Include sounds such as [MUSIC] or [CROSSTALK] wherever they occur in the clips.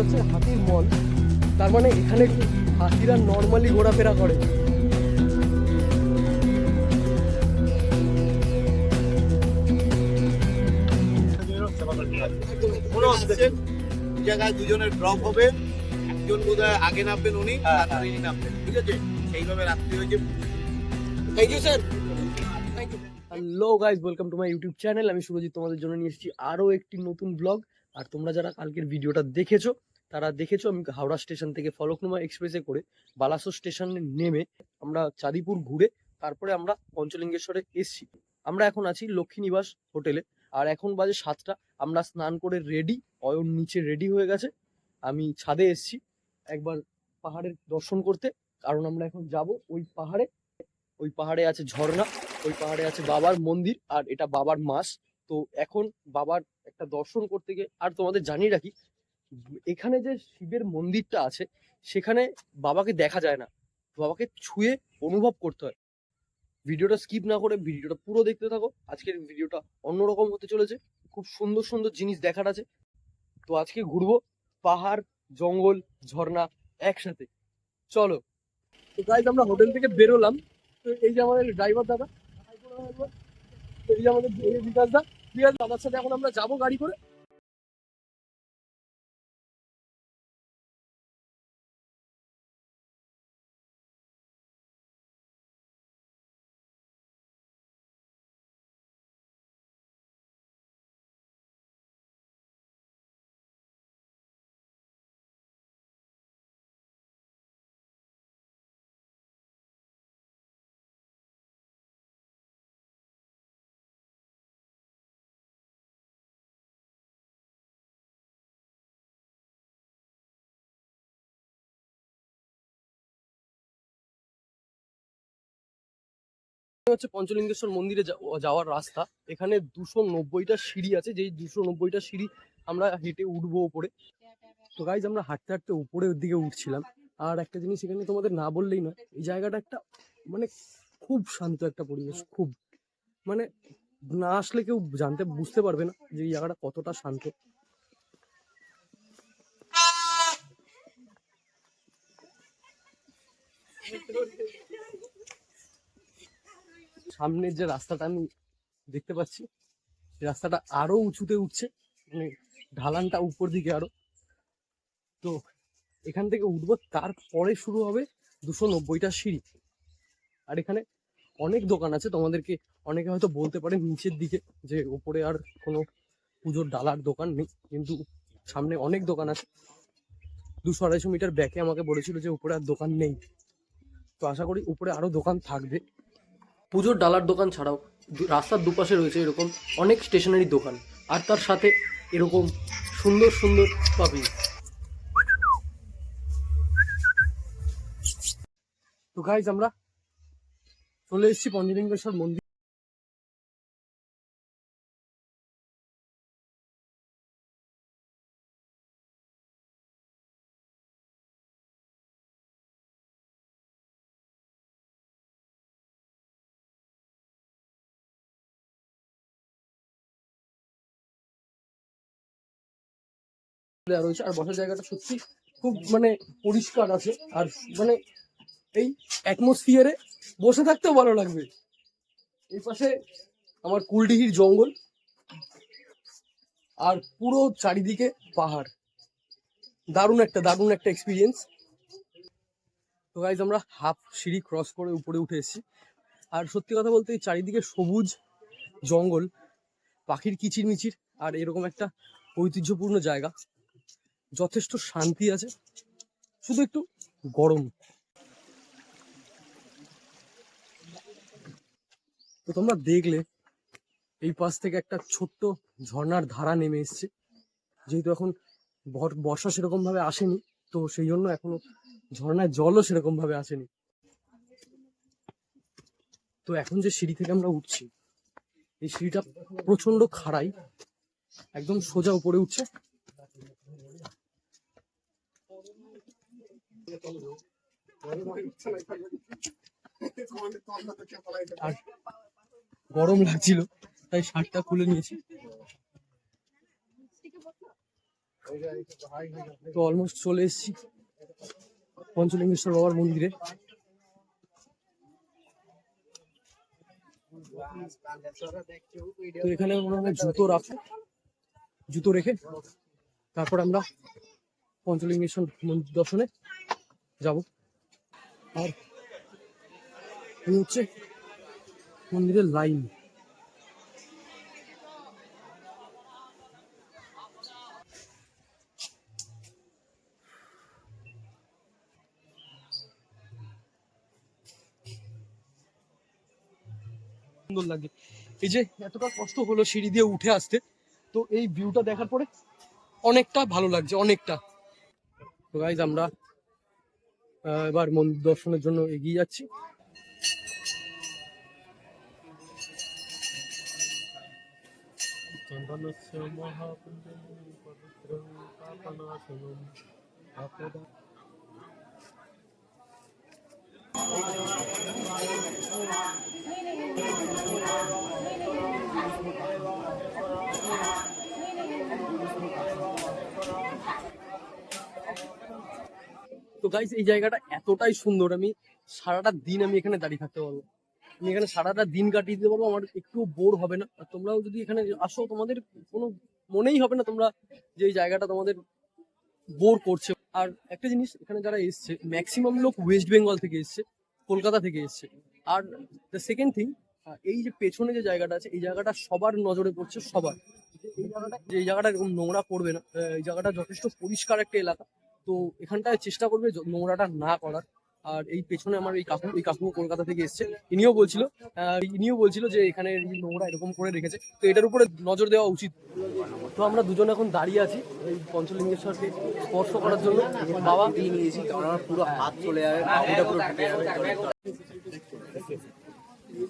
হচ্ছে হাতির মল তার মানে এখানে হাতিরা নর্মালি ঘোরাফেরা করে। জায়গায় দুজনের ড্রপ হবে। একজন বোধহয় আগে নামবেন উনি তারপরে ইনি নামবেন ঠিক আছে? সেইভাবে রাত্রি হয়েছে। Thank you sir thank you hello guys welcome to my YouTube channel আমি সুরজিৎ তোমাদের জন্য নিয়ে এসেছি আরও একটি নতুন ব্লগ আর তোমরা যারা কালকের ভিডিওটা দেখেছ তারা দেখেছ, আমি হাওড়া স্টেশন থেকে ফলকনুমা এক্সপ্রেসে করে বালাসো স্টেশনে নেমে আমরা চাঁদিপুর ঘুরে তারপরে আমরা পঞ্চলিঙ্গেশ্বরে এসছি। আমরা এখন আছি লক্ষ্মীনিবাস হোটেলে আর এখন বাজে সাতটা। আমরা স্নান করে রেডি অয়ন নিচে রেডি হয়ে গেছে। আমি ছাদে এসছি একবার পাহাড়ের দর্শন করতে। কারণ আমরা এখন যাব ওই পাহাড়ে। ওই পাহাড়ে আছে ঝর্ণা, ওই পাহাড়ে আছে বাবার মন্দির আর এটা বাবার মাস। তো এখন বাবার একটা দর্শন করতে গিয়ে আর তোমাদের জানিয়ে রাখি এখানে যে শিবের মন্দিরটা আছে, সেখানে বাবাকে দেখা যায় না। বাবাকে ছুঁয়ে অনুভব করতে হয়। ভিডিওটা স্কিপ না করে ভিডিওটা পুরো দেখতে থাকো। আজকের ভিডিওটা অন্যরকম হতে চলেছে। খুব সুন্দর সুন্দর জিনিস দেখার আছে। তো আজকে ঘুরবো পাহাড়, জঙ্গল, ঝর্ণা একসাথে। চলো। তো গাইজ আমরা হোটেল থেকে বেরোলাম। তো এই যে আমাদের ড্রাইভার দাদা, এই যে আমাদের বিকাশ দা আছে দাদার সাথে এখন আমরা যাব গাড়ি করে। হচ্ছে পঞ্চলিঙ্গেশ্বর মন্দিরে যাওয়ার রাস্তা। এখানে দুশো নব্বইটা সিঁড়ি আছে। যেই দুশো নব্বইটা সিঁড়ি আমরা হেঁটে উঠবো উপরে তো গাইজ আমরা হাঁটতে হাঁটতে উপরের দিকে উঠছিলাম। আর একটা জিনিস এখানে তোমাদের না বললেই নয়, এই জায়গাটা একটা মানে খুব শান্ত একটা পরিবেশ, খুব মানে না আসলে কেউ জানতে, বুঝতে পারবে না যে এই জায়গাটা কতটা শান্ত। সামনের যে রাস্তাটা আমি দেখতে পাচ্ছি রাস্তাটা আরও উঁচুতে উঠছে মানে ঢালানটা উপর দিকে আরও। তো এখান থেকে উঠবো, তারপরে শুরু হবে দুশো নব্বইটা সিঁড়ি। আর এখানে অনেক দোকান আছে, তোমাদেরকে অনেকে হয়তো বলতে পারে নিচের দিকে, যে উপরে আর কোনো পুজোর ডালার দোকান নেই, কিন্তু সামনে অনেক দোকান আছে। দুশো আড়াইশো মিটার ব্যাকে আমাকে বলেছিল যে উপরে আর দোকান নেই। তো আশা করি উপরে আরও দোকান থাকবে। পুজোর ডালার দোকান ছাড়াও রাস্তার দুপাশে রয়েছে এরকম অনেক স্টেশনারি দোকান। আর তার সাথে এরকম সুন্দর সুন্দর পাবি তো গাইজ আমরা চলে এসেছি পঞ্চলিঙ্গেশ্বর মন্দির দেওয়া রয়েছে, আর বসার জায়গাটা সত্যি খুব মানে পরিষ্কার আছে। আর মানে এই অ্যাটমসফিয়ারে বসে থাকতেও ভালো লাগবে। এই পাশে আমার কুলডিহির জঙ্গল, আর পুরো চারিদিকে পাহাড়। দারুণ একটা দারুণ একটা এক্সপিরিয়েন্স তো গাইজ আমরা হাফ সিঁড়ি ক্রস করে উপরে উঠে এসেছি। আর সত্যি কথা বলতে এই চারিদিকে সবুজ জঙ্গল, পাখির কিচিরমিচির, আর এরকম একটা ঐতিহ্যপূর্ণ জায়গা। যথেষ্ট শান্তি আছে। শুধু একটু গরম। তো তোমরা দেখলে, এই পাশ থেকে একটা ছোট্ট ঝর্ণার ধারা নেমে এসছে। যেহেতু এখন বর্ষা সেরকম ভাবে আসেনি, তো সেই জন্য এখনও ঝর্ণায় জলও সেরকম ভাবে আসেনি। তো এখন যে সিঁড়ি থেকে আমরা উঠছি, এই সিঁড়িটা প্রচণ্ড খাড়াই, একদম সোজা উপরে উঠছে। গরম লাগছিল, তাই শার্টটা খুলে নিয়েছি। তো অলমোস্ট চলে এসেছি পঞ্চলিঙ্গেশ্বর বাবার মন্দিরে। তো এখানে হয় জুতো রাখো, জুতো রেখে তারপর আমরা পঞ্চলিঙ্গেশ্বর মন্দির দর্শনে যাব। আর এই হচ্ছে মন্দিরের লাইন। সুন্দর লাগে। এই যে এতটা কষ্ট হলো সিঁড়ি দিয়ে উঠে আসতে তো এই ভিউটা দেখার পরে অনেকটা ভালো লাগছে অনেকটা। তো গাইজ আমরা এবার মন্দির দর্শনের জন্য এগিয়ে যাচ্ছি। তো গাইজ এই জায়গাটা এতটাই সুন্দর। আমি সারাটা দিন আমি এখানে দাঁড়িয়ে থাকতে পারব। আমি এখানে সারাটা দিন কাটিয়ে দিতে পারব, আমার একটু বোর হবে না। আর তোমরাও যদি এখানে আসো, তোমাদের কোনো মনেই হবে না তোমরা যে এই জায়গাটা তোমাদের বোর করছে। আর একটা জিনিস, এখানে যারা এসছে ম্যাক্সিমাম লোক ওয়েস্ট বেঙ্গল থেকে এসছে, কলকাতা থেকে এসছে। আর দ্য সেকেন্ড থিং এই যে পেছনে যে জায়গাটা আছে, এই জায়গাটা সবার নজরে পড়ছে, সবার। এই জায়গাটা যে জায়গাটা এরকম নোংরা করবে না। এই জায়গাটা যথেষ্ট পরিষ্কার একটা এলাকা। তো এখানটায় চেষ্টা করবে নোংরাটা না করার। আর এই পেছনে আমার এই কাকু এই কাকু কলকাতা থেকে এসছে। ইনিও বলছিল ইনিও বলছিল যে এখানে নোংরা এরকম করে রেখেছে। তো এটার উপরে নজর দেওয়া উচিত। তো আমরা দুজন এখন দাঁড়িয়ে আছি এই পঞ্চলিঙ্গেশ্বরকে স্পর্শ করার জন্য। বাবা নিয়েছি কারণ পুরো হাত চলে যাবে পুরো ঢুকে যাবে।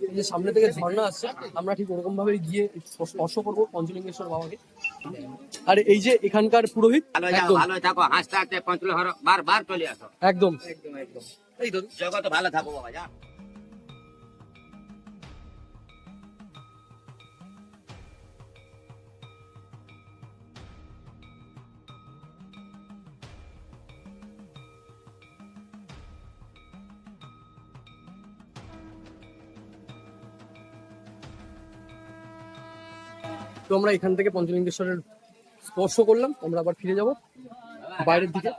এই যে সামনে থেকে ঝর্ণা আসছে আমরা ঠিক ওরকম ভাবে গিয়ে স্পর্শ করব পঞ্চলিঙ্গেশ্বর বাবাকে। আর এই যে এখানকার পুরোহিত একদম। একদম। একদম একদম। এই জগৎ ভালো থাকো বাবা যা। তো আমরা এখান থেকে পঞ্চলিঙ্গেশ্বরের স্পর্শ করলাম, আমরা আবার ফিরে যাব বাইরের দিকে।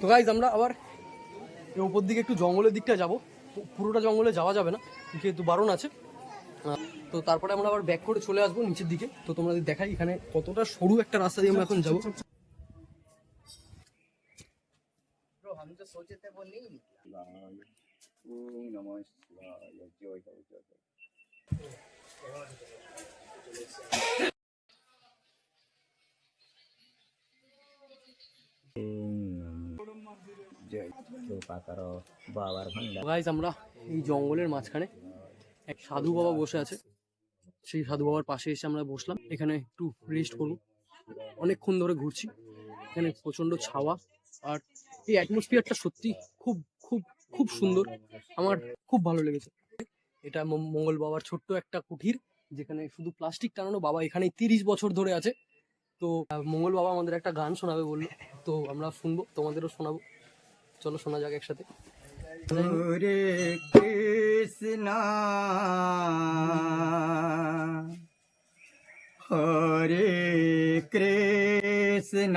তো গাইজ আমরা আবার উপর দিকে একটু জঙ্গলের দিকটা যাব। পুরোটা জঙ্গলে যাওয়া যাবে না, যেহেতু বারণ আছে। তো তারপরে আমরা আবার ব্যাক করে চলে আসব নিচের দিকে। তো তোমাদের দেখাই এখানে কতটা সরু একটা রাস্তা দিয়ে আমরা এখন যাব। ভান্ডার গাইজ আমরা এই জঙ্গলের মাঝখানে এক সাধু বাবা বসে আছে। সেই সাধু বাবার পাশে এসে আমরা বসলাম। এখানে একটু রেস্ট করব। অনেকক্ষণ ধরে ঘুরছি। এখানে প্রচণ্ড ছাওয়া। আর এই অ্যাটমসফিয়ারটা সত্যি খুব খুব খুব সুন্দর। আমার খুব ভালো লেগেছে। এটা মঙ্গল বাবার ছোট্ট একটা কুঠির, যেখানে শুধু প্লাস্টিক টানানো বাবা এখানে তিরিশ বছর ধরে আছে। তো মঙ্গল বাবা আমাদের একটা গান শোনাবে বলল। তো, আমরা শুনব, তোমাদেরও শোনাবো। চলো, শোনা যাক একসাথে। হরে কৃষ্ণ হরে কৃষ্ণ।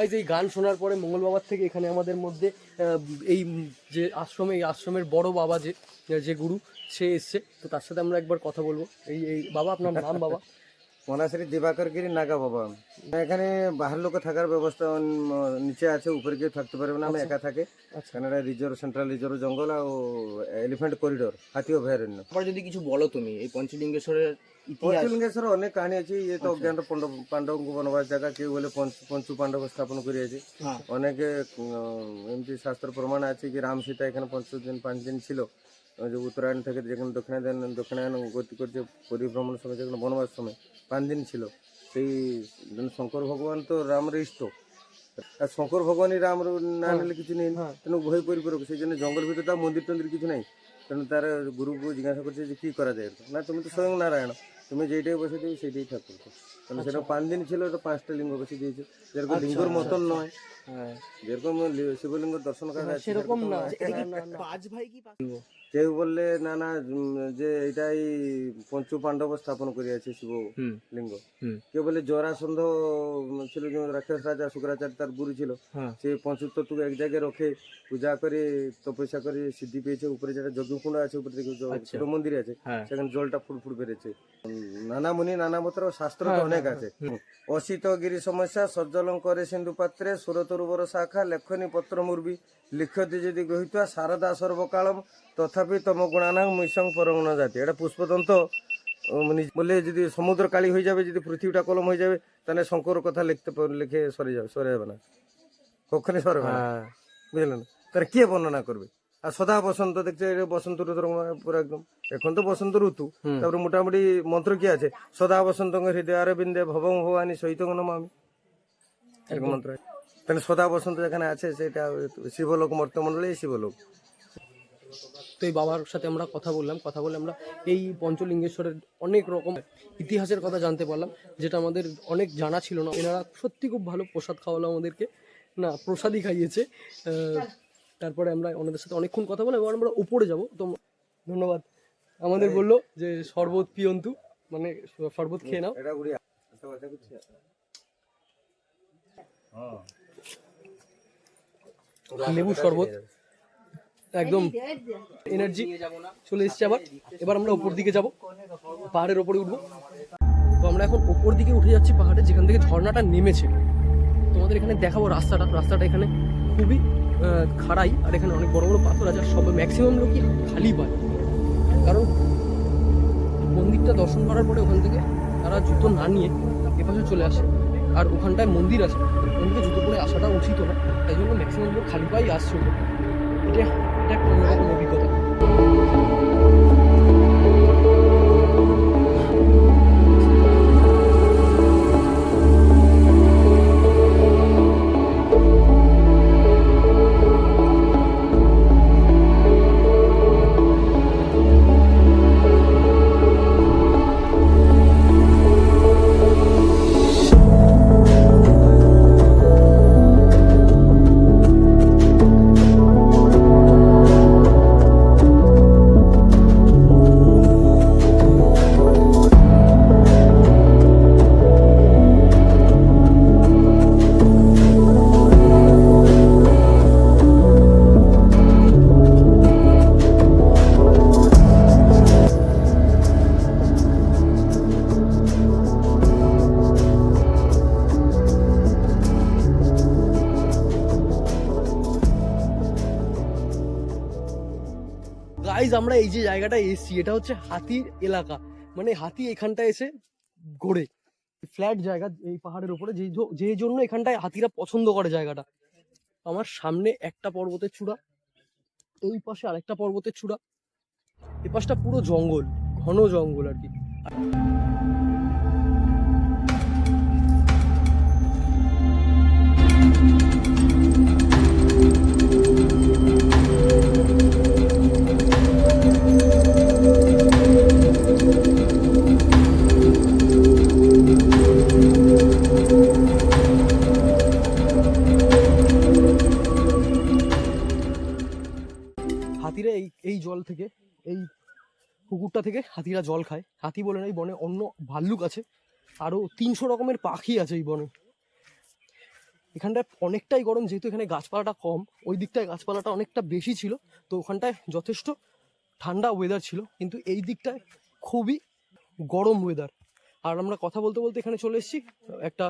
গাইজ এই গান শোনার পরে মঙ্গল বাবার থেকে এখানে আমাদের মধ্যে এই যে আশ্রমে এই আশ্রমের বড় বাবা যে যে গুরু সে এসছে। তো তার সাথে আমরা একবার কথা বলব। এই এই বাবা আপনার নাম বাবা? [LAUGHS] মনাশ্রী দিবাকর গিরি নাগা বাবা। এখানে বাহার লোকে থাকার ব্যবস্থা নিচে আছে উপরে কেউ থাকতে পারবে না আমি একা থাকে। আচ্ছা। কারণ এটা রিজার্ভ সেন্ট্রাল রিজার্ভ জঙ্গল আর এলিফ্যান্ট করিডোর হাতি অভয়ারণ্য আবার যদি কিছু বলো তুমি এই পঞ্চলিঙ্গেশ্বরের পঞ্চলিঙ্গেশ্বর অনেক কাহিনী আছে ইয়ে তো অজ্ঞান পাণ্ডব পাণ্ডবঙ্গ বনবাস জায়গা কেউ বলে পঞ্চ- পাণ্ডব স্থাপন করিয়াছে। হ্যাঁ। অনেকে এমনি শাস্ত্র প্রমাণ আছে কি রাম সীতা এখানে পঞ্চ দিন পাঁচ দিন ছিল। যে উত্তরায়ণ থেকে যেখানে দক্ষিণায়ন দক্ষিণায়ন গতি করছে পরিভ্রমণ সময় যেখানে বনবাস সময় পাঁচ দিন ছিল। সেই শঙ্কর ভগবান তো রামের ইষ্ট। আর শঙ্কর ভগবানই রাম না নিলে কিছু নেই। হ্যাঁ। তেমন ভয় পরিপূরক। সেই জন্য জঙ্গল ভিতরে তার মন্দির টন্দির কিছু নাই। তেমন তার গুরুকে জিজ্ঞাসা করছে যে কি করা যায় ତୁମେ তো স্বয়ং নারায়ণ তুমি যেইটাই বসে দেবে সেইটাই ঠাকুর তাহলে সেটা পাঁচ দিন ছিল তো পাঁচটা লিঙ্গ বসে দিয়েছে। যেরকম আচ্ছা, লিঙ্গর আচ্ছা, মতন নয়। হ্যাঁ। যেরকম শিবলিঙ্গ দর্শন করা সেরকম না। পাঁচ ভাই কি কেউ বললে না না যে এটাই পঞ্চু পাণ্ডব স্থাপন করিয়াছে শিব লিঙ্গ। কেউ বলে জরাসন্ধ ছিল যে রাক্ষস রাজা শুক্রাচার্য তার গুরু ছিল। হ্যাঁ। সে পঞ্চতত্ত্বকে এক জায়গায় রখে পূজা করে তপস্যা করে সিদ্ধি পেয়েছে। উপরে যেটা যজ্ঞকুণ্ড আছে উপরে। ছোট মন্দির আছে হ্যাঁ। সেখানে জলটা ফুল ফুল বেড়েছে। নানা মুনি নানা মন্ত্র শাস্ত্র হ্যাঁ, অনেক আছে। অসিত গিরি সমস্যা সজ্জলং করে সিন্ধু পাত্রে সুরতরু বড় শাখা লেখনি পত্র মুর্বি লিখতে যদি গহিত সারদা সর্বকালম তথাপি তম গুণানাং মুসং পরগণ জাতি। এটা নিজ- বললে যদি সমুদ্র কালী হয়ে যাবে যদি পৃথিবীটা কলম হয়ে যাবে তাহলে শঙ্কর কথা লিখতে লিখে সরে যাবে সরে যাবে না। কখনই সরবে না। হ্যাঁ। বুঝলেন? তার কে বর্ণনা করবে? আর সদা বসন্ত দেখছে বসন্ত ঋতুর পুরো একদম। এখন তো বসন্ত ঋতু তারপরে মোটামুটি মন্ত্র কি আছে? সদা বসন্ত হৃদয় আরবিন্দে ভবং ভবানী সহিত নমামি। এরকম মন্ত্র তাহলে সদা বসন্ত যেখানে আছে সেটা শিবলোক মর্তমণ্ডলে শিবলোক। তো এই বাবার সাথে আমরা কথা বললাম। কথা বলে আমরা এই পঞ্চলিঙ্গেশ্বরের অনেক রকম ইতিহাসের কথা জানতে পারলাম যেটা আমাদের অনেক জানা ছিল না। এনারা সত্যি খুব ভালো প্রসাদ খাওয়ালো আমাদেরকে। না প্রসাদই খাইয়েছে। আহ, তারপরে আমরা ওনাদের সাথে অনেকক্ষণ কথা বলে এবার আমরা উপরে যাব। তো ধন্যবাদ। আমাদের বলল যে শরবত পিয়ন্তু মানে শরবত খেয়ে নাও। এটা লেবু শরবত। একদম এনার্জি চলে এসছে আবার। এবার আমরা উপর দিকে যাব। পাহাড়ের ওপরে উঠবো। তো আমরা এখন ওপর দিকে উঠে যাচ্ছি পাহাড়ে যেখান থেকে ঝর্ণাটা নেমেছে। তোমাদের এখানে দেখাবো রাস্তাটা। রাস্তাটা এখানে খুবই খাড়াই, আর এখানে অনেক বড় বড় পাথর আছে, আর সব ম্যাক্সিমাম লোকই খালি পায়। কারণ মন্দিরটা দর্শন করার পরে ওখান থেকে তারা জুতো না নিয়ে এপাশে চলে আসে, আর ওখানটায় মন্দির আছে। ওখান থেকে জুতো পরে আসাটা উচিত না তাই জন্য ম্যাক্সিমাম লোক খালি পাই আসছে এটা এটা একটা অন্যরকম অভিজ্ঞতা। গাইজ আমরা এই যে জায়গাটা এসছি, এটা হচ্ছে হাতির এলাকা। মানে হাতি এখানটায় এসে ঘোরে। ফ্ল্যাট জায়গা, এই পাহাড়ের উপরে। যে যে জন্য এখানটায় হাতিরা পছন্দ করে জায়গাটা। আমার সামনে একটা পর্বতের চূড়া, এই পাশে আরেকটা পর্বতের চূড়া। এ পাশটা পুরো জঙ্গল, ঘন জঙ্গল আর কি। জল থেকে, এই পুকুরটা থেকে হাতিরা জল খায়। হাতি বলে না, এই বনে অন্য ভাল্লুক আছে। আরও তিনশো রকমের পাখি আছে এই বনে। এখানটায় অনেকটাই গরম, যেহেতু এখানে গাছপালাটা কম, ওই দিকটায় গাছপালাটা অনেকটা বেশি ছিল, তো ওখানটায় যথেষ্ট ঠান্ডা ওয়েদার ছিল, কিন্তু এই দিকটায় খুবই গরম ওয়েদার আর আমরা কথা বলতে বলতে এখানে চলে এসেছি, একটা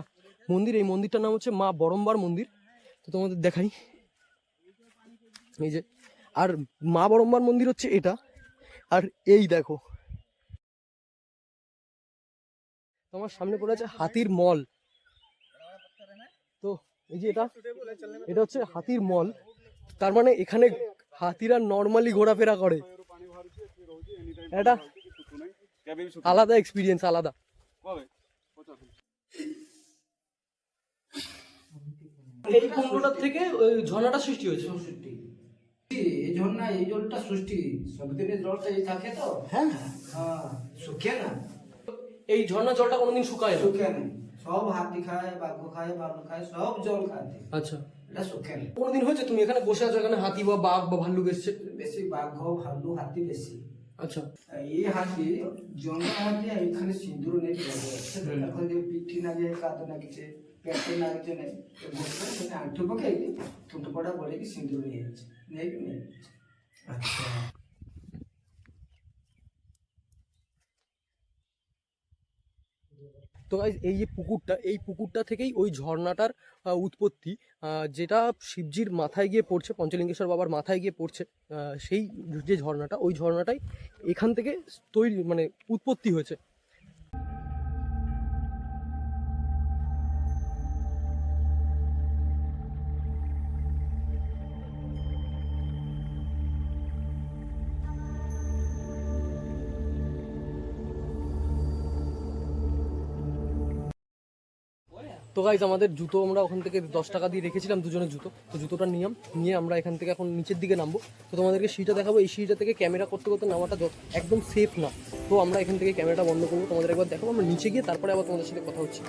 মন্দির, এই মন্দিরটার নাম হচ্ছে মা বরম্বার মন্দির। তো তোমাদের দেখাই। এই যে আর মা বরম্বার মন্দির হচ্ছে এটা। আর এই দেখো। তোমার সামনে পড়ে আছে হাতির মল। তো এই যে এটা এটা হচ্ছে হাতির মল। তার মানে এখানে হাতিরা নর্মালি ঘোরাফেরা করে। এটা আলাদা এক্সপিরিয়েন্স আলাদা। এই কুমড়োটার থেকে ওই ঝর্ণাটা সৃষ্টি হয়েছে। এই জল এই জলটা সৃষ্টি। সবদিনের জলটা এই থাকে তো? হ্যাঁ। হ্যাঁ শুকিয়ে না। এই ঝর্ণা জলটা কোনোদিন শুকায় না? শুকিয়ে না। সব হাতি খায় বাঘ খায় ভালু খায় সব জল খায় আচ্ছা। এটা শুকিয়ে না। কোনোদিন হয়েছে? তুমি এখানে বসে আছো এখানে হাতি বা বাঘ বা ভাল্লুক এসছে? বেশি বাঘ ভালু হাতি বেশি। আচ্ছা। এই হাতি জঙ্গল হাতি এখানে সিঁদুর নেই এখন যে পিঠি না যায় কাঁদ না গেছে পেটে না গেছে নেই বসে সেটা আঁঠু পকাই টুটো পড়া বলে কি সিঁদুর নিয়ে যাচ্ছে। আচ্ছা তো guys, এই যে পুকুরটা এই পুকুরটা থেকেই ওই ঝর্ণাটার উৎপত্তি যেটা শিবজির মাথায় গিয়ে পড়ছে পঞ্চলিঙ্গেশ্বর বাবার মাথায় গিয়ে পড়ছে সেই যে ঝর্ণাটা ওই ঝর্ণাটাই এখান থেকে তৈরি মানে উৎপত্তি হয়েছে। তো গাইজ আমাদের জুতো আমরা ওখান থেকে দশ টাকা দিয়ে রেখেছিলাম দুজনের জুতো। তো জুতোটা নিলাম, নিয়ে আমরা এখান থেকে এখন নিচের দিকে নামবো। তো তোমাদেরকে সিটা দেখাবো, এই সিটা থেকে ক্যামেরা করতে করতে নামাটা একদম সেফ না। তো আমরা এখান থেকে ক্যামেরাটা বন্ধ করব, তোমাদের একবার দেখাবো, আমরা নিচে গিয়ে তারপরে আবার তোমাদের সাথে কথা হচ্ছে।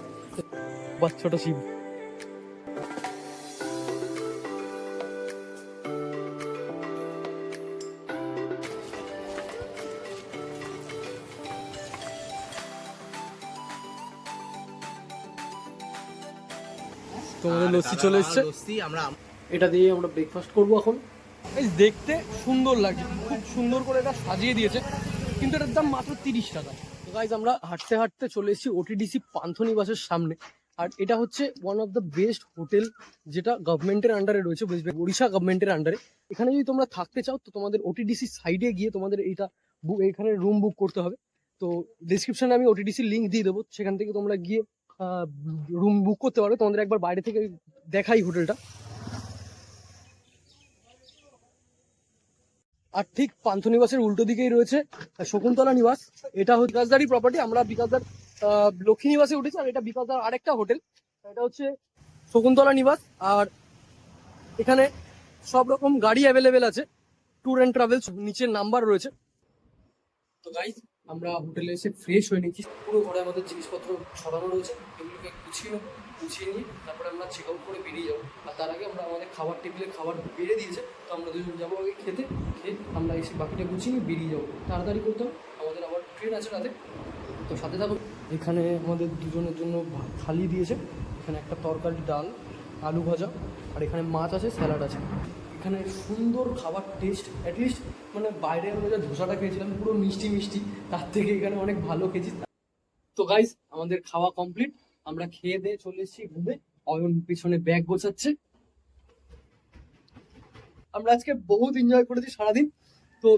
বাচ্চাটা শিব। লস্যি চলে এসছে। এটা দিয়ে আমরা ব্রেকফাস্ট করব এখন। এই দেখতে সুন্দর লাগছে খুব সুন্দর করে এটা সাজিয়ে দিয়েছে কিন্তু এটার দাম মাত্র তিরিশ টাকা। তো গাইজ আমরা হাঁটতে হাঁটতে চলে এসেছি ওটিডিসি পান্থনী বাসের সামনে। আর এটা হচ্ছে one of the best hotel যেটা গভর্নমেন্টের আন্ডারে রয়েছে ওয়েস্ট বেঙ্গল উড়িষ্যা গভর্নমেন্টের আন্ডারে এখানে যদি তোমরা থাকতে চাও তো তোমাদের ওটিডিসি সাইডে গিয়ে তোমাদের এইটা এখানে রুম বুক করতে হবে। তো ডিসক্রিপশনে আমি ওটিডিসি লিঙ্ক দিয়ে দেবো সেখান থেকে তোমরা গিয়ে রুম বুক করতে পারো। তোমাদের একবার বাইরে থেকে দেখাই হোটেলটা। আর ঠিক পান্থ নিবাসের উল্টো দিকেই রয়েছে শকুন্তলা নিবাস। এটা হচ্ছে বিকাশদারই প্রপার্টি আমরা বিকাশদার লক্ষ্মী নিবাসে উঠেছি আর এটা বিকাশদার আরেকটা হোটেল। এটা হচ্ছে শকুন্তলা নিবাস আর এখানে সব রকম গাড়ি অ্যাভেলেবেল আছে। ট্যুর অ্যান্ড ট্রাভেলস নিচের নাম্বার রয়েছে। তো গাইজ আমরা হোটেলে এসে ফ্রেশ হয়ে নিচ্ছি। পুরো ঘরে আমাদের জিনিসপত্র ছড়ানো রয়েছে। গুছিয়ে গুছিয়ে নিয়ে তারপরে আমরা চেক আউট করে বেরিয়ে যাব। আর তার আগে আমরা আমাদের খাবার টেবিলে খাবার বেড়ে দিয়েছে, তো আমরা দুজন যাব আগে খেতে, খেয়ে আমরা এসে বাকিটা গুছিয়ে নিয়ে বেরিয়ে যাব। তাড়াতাড়ি করতে হবে, আমাদের আবার ট্রেন আছে রাতে। তো সাথে থাকো। এখানে আমাদের দুজনের জন্য খালি দিয়েছে, এখানে একটা তরকারি, ডাল, আলু ভাজা, আর এখানে মাছ আছে, স্যালাড আছে। এখানে সুন্দর খাবার টেস্ট অ্যাটলিস্ট মানে বাইরে আমরা যে ধোসাটা খেয়েছিলাম, পুরো মিষ্টি মিষ্টি, তার থেকে এখানে অনেক ভালো খেয়েছি। তো গাইজ আমাদের খাওয়া কমপ্লিট আমরা খেয়ে দিয়ে চলে এসেছি ঘুমে। অয়ন পিছনে ব্যাগ গোছাচ্ছে। আমরা আজকে বহুত এনজয় করেছি সারাদিন। তো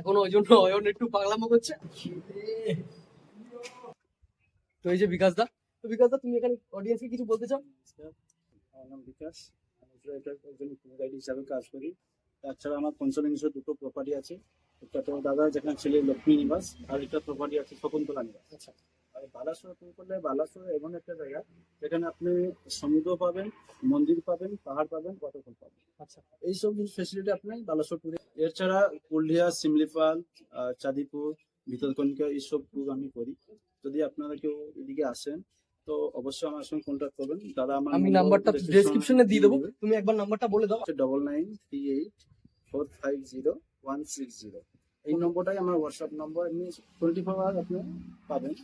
এখন ওই জন্য অয়ন একটু পাগলামো করছে। তো এই যে বিকাশ দা। তো বিকাশ দা তুমি এখানে অডিয়েন্সকে কিছু বলতে চাও? আমার নাম বিকাশ। একজন ট্যুর গাইড হিসাবে কাজ করি। তাছাড়া আমার পঞ্চলিংশ দুটো প্রপার্টি আছে। একটা তো দাদা যেখানে ছেলে লক্ষ্মী নিবাস আর একটা প্রপার্টি আছে শকুন্তলা নিবাস। আচ্ছা। বালাসোর ট্যুর করলে বালাসোর এমন একটা জায়গা যেখানে আপনি সমুদ্র পাবেন মন্দির পাবেন পাহাড় পাবেন ওয়াটারফল পাবেন। আচ্ছা। এইসব ফেসিলিটি আপনি বালাসোর ট্যুরে এছাড়া পুরুলিয়া সিমলিপাল চাঁদিপুর ভিতরকনিকা এইসব ট্যুর আমি করি। যদি আপনারা কেউ এদিকে আসেন তো অবশ্যই আমার সঙ্গে কন্ট্যাক্ট করবেন। দাদা আমার আমি নাম্বারটা ডেসক্রিপশনে দিয়ে দেবো। তুমি একবার নাম্বারটা বলে দাও। Double nine three eight four five zero one six zero এই নম্বরটাই আমার হোয়াটসঅ্যাপ নম্বর এমনি টোয়েন্টি ফোর আওয়ার আপনি পাবেন।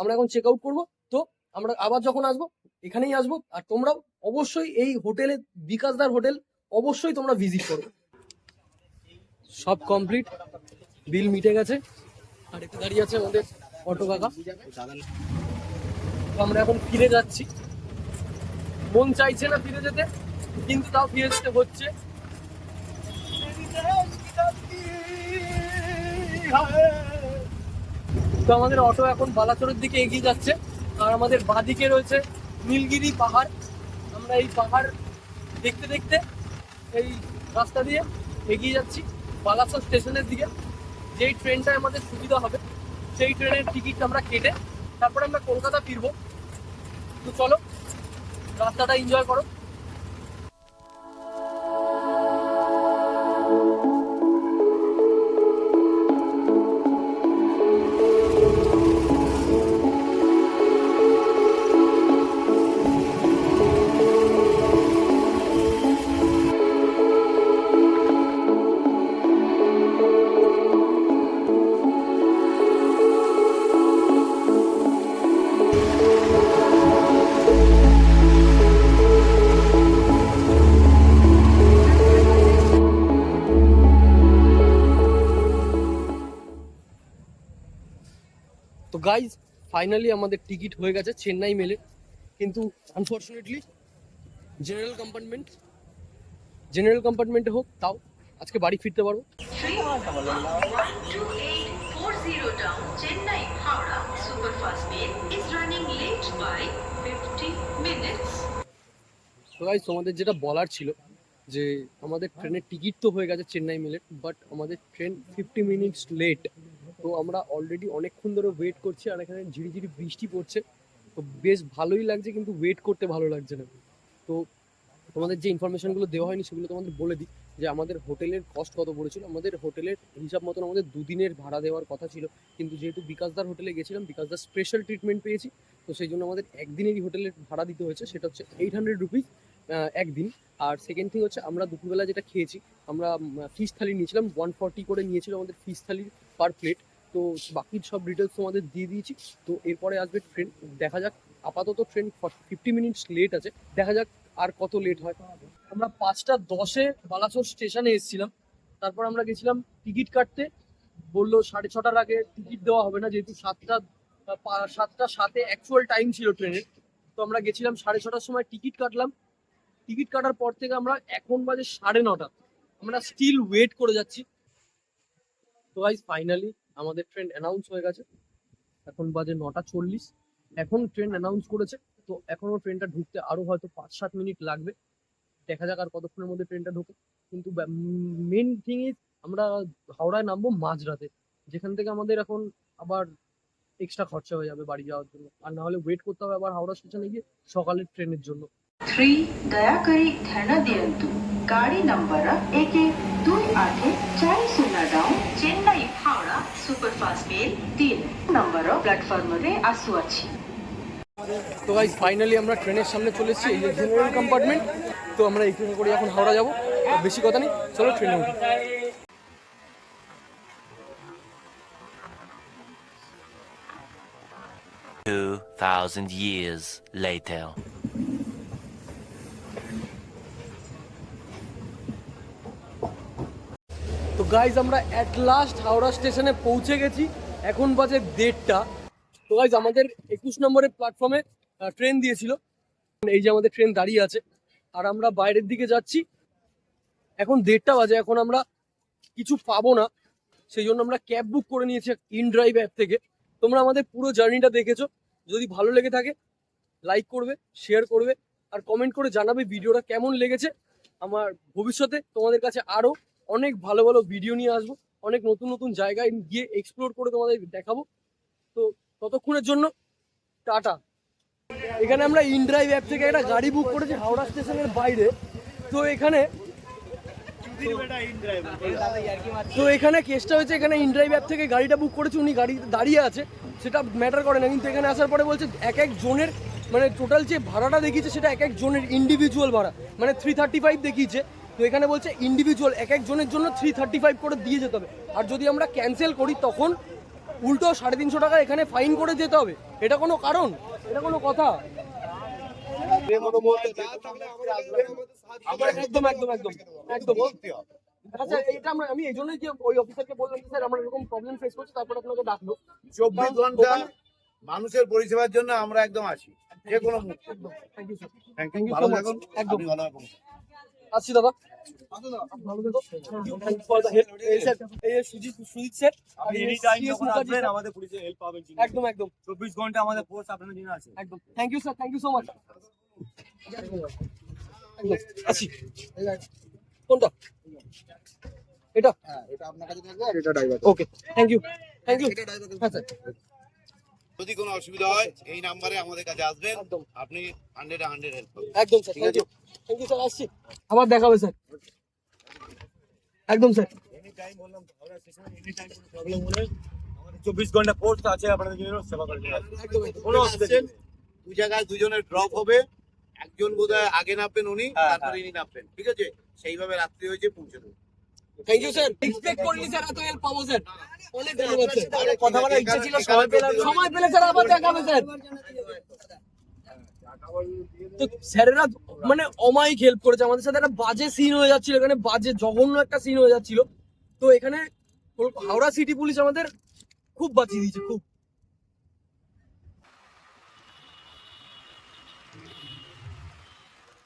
আমরা এখন চেক আউট করব। তো আমরা আবার যখন আসব এখানেই আসব। আর তোমরাও অবশ্যই এই হোটেলে বিকাশদার হোটেল অবশ্যই তোমরা ভিজিট করো। সব কমপ্লিট বিল মিটে গেছে। আর এতে দাঁড়িয়ে আছে আমাদের অটো কাকা। তো আমরা এখন ফিরে যাচ্ছি। মন চাইছে না ফিরে যেতে কিন্তু তাও ফিরে যেতে হচ্ছে। তো আমাদের অটো এখন বালাচরের দিকে এগিয়ে যাচ্ছে। আর আমাদের বাঁদিকে রয়েছে নীলগিরি পাহাড়। আমরা এই পাহাড় দেখতে দেখতে এই রাস্তা দিয়ে এগিয়ে যাচ্ছি বালাচর স্টেশনের দিকে। যেই ট্রেনটায় আমাদের সুবিধা হবে, সেই ট্রেনের টিকিট আমরা কেটে তারপরে আমরা কলকাতা ফিরবো। তো চলো, রাস্তাটা এনজয় করো। ফাইনালি আমাদের টিকিট হয়ে গেছে চেন্নাই মেলে কিন্তু আনফর্চুনেটলি জেনারেল কম্পার্টমেন্ট জেনারেল কম্পার্টমেন্টে হোক তাও আজকে বাড়ি ফিরতে পারব। 2840 down Chennai Howrah Superfast Mail is running late by 50 minutes. তো গাইজ তোমাদের যেটা বলার ছিল যে আমাদের ট্রেনের টিকিট তো হয়ে গেছে চেন্নাই মেলের বাট আমাদের ট্রেন ফিফটি মিনিটস লেট তো আমরা অলরেডি অনেকক্ষণ ধরে ওয়েট করছি আর এখানে ঝিরিঝিরি বৃষ্টি পড়ছে। তো বেশ ভালোই লাগছে কিন্তু ওয়েট করতে ভালো লাগছে না। তো তোমাদের যে ইনফরমেশনগুলো দেওয়া হয়নি সেগুলো তোমাদের বলে দিই যে আমাদের হোটেলের কস্ট কত পড়েছিল। আমাদের হোটেলের হিসাব মতন আমাদের দুদিনের ভাড়া দেওয়ার কথা ছিল। কিন্তু যেহেতু বিকাশদার হোটেলে গেছিলাম, বিকাশদার স্পেশাল ট্রিটমেন্ট পেয়েছি। তো সেই জন্য আমাদের একদিনেরই হোটেলের ভাড়া দিতে হয়েছে, সেটা হচ্ছে এইট হান্ড্রেড রুপিস একদিন। আর সেকেন্ড থিং হচ্ছে আমরা দুপুরবেলা যেটা খেয়েছি, আমরা ফিশ থালি নিয়েছিলাম ওয়ান ফর্টি করে নিয়েছিল আমাদের ফিশ থালির পার প্লেট তো বাকি সব ডিটেলস তোমাদের দিয়ে দিয়েছি। তো এরপরে আসবে ট্রেন দেখা যাক, আপাতত ট্রেন ফিফটি মিনিটস লেট আছে। দেখা যাক আর কত লেট হয়। আমরা পাঁচটা দশে বালাসোর স্টেশনে এসেছিলাম। তারপর আমরা গেছিলাম টিকিট কাটতে। বলল সাড়ে ছটার আগে টিকিট দেওয়া হবে না, যেহেতু সাতটা সাতটা সাতে অ্যাকচুয়াল টাইম ছিল ট্রেনের তো আমরা গেছিলাম সাড়ে ছটার সময় টিকিট কাটলাম। টিকিট কাটার পর থেকে আমরা এখন বাজে সাড়ে নটা। আমরা স্টিল ওয়েট করে যাচ্ছি। তো গাইজ ফাইনালি আমাদের ট্রেন অ্যানাউন্স হয়ে গেছে। এখন বাজে নটা চল্লিশ। এখন ট্রেন অ্যানাউন্স করেছে। তো এখনও ট্রেনটা ঢুকতে আরও হয়তো পাঁচ সাত মিনিট লাগবে। দেখা যাক আর কতক্ষণের মধ্যে ট্রেনটা ঢোকে। কিন্তু মেন থিং ইজ আমরা হাওড়ায় নামবো মাঝরাতে। যেখান থেকে আমাদের এখন আবার এক্সট্রা খরচা হয়ে যাবে বাড়ি যাওয়ার জন্য। আর না হলে ওয়েট করতে হবে আবার হাওড়া স্টেশনে গিয়ে সকালের ট্রেনের জন্য। থ্রি দয়া করে ধ্যান দিয়ন্তু গাড়ি নাম্বার এক দুই আটে চার তো ফাইনালি আমরা ট্রেনের সামনে চলে এসেছি এই জেনারেল কম্পার্টমেন্ট তো আমরা এই ট্রেনে করে এখন হাওড়া যাব বেশি কথা নেই চলো ট্রেনে উঠি। Two thousand years later. Guys আমরা অ্যাট লাস্ট হাওড়া স্টেশনে পৌঁছে গেছি। এখন বাজে দেড়টা। তো গাইজ আমাদের একুশ নম্বরের প্ল্যাটফর্মে ট্রেন দিয়েছিল। এই যে আমাদের ট্রেন দাঁড়িয়ে আছে। আর আমরা বাইরের দিকে যাচ্ছি। এখন দেড়টা বাজে, এখন আমরা কিছু পাবো না। সেই জন্য আমরা ক্যাব বুক করে নিয়েছি ইন ড্রাইভ অ্যাপ থেকে। তোমরা আমাদের পুরো জার্নিটা দেখেছ। যদি ভালো লেগে থাকে লাইক করবে শেয়ার করবে। আর কমেন্ট করে জানাবে ভিডিওটা কেমন লেগেছে। আমার ভবিষ্যতে তোমাদের কাছে আরও অনেক ভালো ভালো ভিডিও নিয়ে আসব। অনেক নতুন নতুন জায়গায় গিয়ে এক্সপ্লোর করে তোমাদের দেখাবো। তো ততক্ষণের জন্য টাটা। এখানে আমরা ইনড্রাইভ অ্যাপ থেকে একটা গাড়ি বুক করেছি হাওড়া স্টেশনের বাইরে। তো এখানে তো এখানে কেসটা হয়েছে, এখানে ইনড্রাইভ অ্যাপ থেকে গাড়িটা বুক করেছে, উনি গাড়ি দাঁড়িয়ে আছে। সেটা ম্যাটার করে না, কিন্তু এখানে আসার পরে বলছে এক এক জনের মানে টোটাল যে ভাড়াটা দেখিয়েছে, সেটা এক এক জনের ইন্ডিভিজুয়াল ভাড়া মানে থ্রি থার্টি ফাইভ দেখিয়েছে। তো এখানে বলছে ইন্ডিভিজুয়াল এক একজনের জন্য থ্রি থার্টি ফাইভ করে দিয়ে যেতে হবে। আর যদি আমরা ক্যান্সেল করি তখন উল্টো সাড়ে তিনশো টাকা এখানে ফাইন করে যেতে হবে। এটা কোনো কারণ? এটা কোনো কথা? একদম একদম একদম একদম। আচ্ছা এটা আমরা আমি এই জন্যই যে ওই অফিসারকে বললাম স্যার আমরা এরকম প্রবলেম ফেস করছি তারপর আপনাকে চব্বিশ ঘণ্টা মানুষের পরিষেবার জন্য আমরা একদম আছি। যে কোনো thank you sir thank you ভালো থাকুন। একদম। ভালো থাকুন। আসছি দাদা। একদম একদম। চব্বিশ ঘণ্টা আমাদের পোস্ট আপনাদের জন্য আছে একদম। Thank you sir thank you so much আসি। কোনটা? এটা? এটা আপনার কাছে থাকবে এটা driver okay thank you thank you হ্যাঁ স্যার যদি কোনো অসুবিধা হয় এই নাম্বারে আমাদের কাছে আসবেন। একদম। আপনি হান্ড্রেড হান্ড্রেড হেল্প পাবেন একদম স্যার থ্যাংক ইউ স্যার আসছি। আবার দেখা হবে স্যার একদম স্যার চব্বিশ ঘণ্টা পোস্ট আছে আপনাদের জন্য সেবা করে কোনো অসুবিধা দু জায়গায় দুজনের ড্রপ হবে। একজন বোধহয় আগে নামবেন উনি হ্যাঁ, তারপরে ইনি নামবেন। ঠিক আছে? সেইভাবে রাত্রি হয়েছে পৌঁছে দেবো। থ্যাংক ইউ স্যার এক্সপেক্ট করিনি স্যার এত হেল্প পাবো স্যার অনেক ধন্যবাদ স্যার কথা বলার ইচ্ছা ছিল সময় পেলাম। সময় পেলে স্যার আবার দেখাবে স্যার তো স্যারেরা মানে অমায়িক হেল্প করেছে। আমাদের সাথে একটা বাজে সিন হয়ে যাচ্ছিল, এখানে বাজে জঘন্য একটা সিন হয়ে যাচ্ছিল। তো এখানে হাওড়া সিটি পুলিশ আমাদের খুব বাঁচিয়ে দিয়েছে, খুব।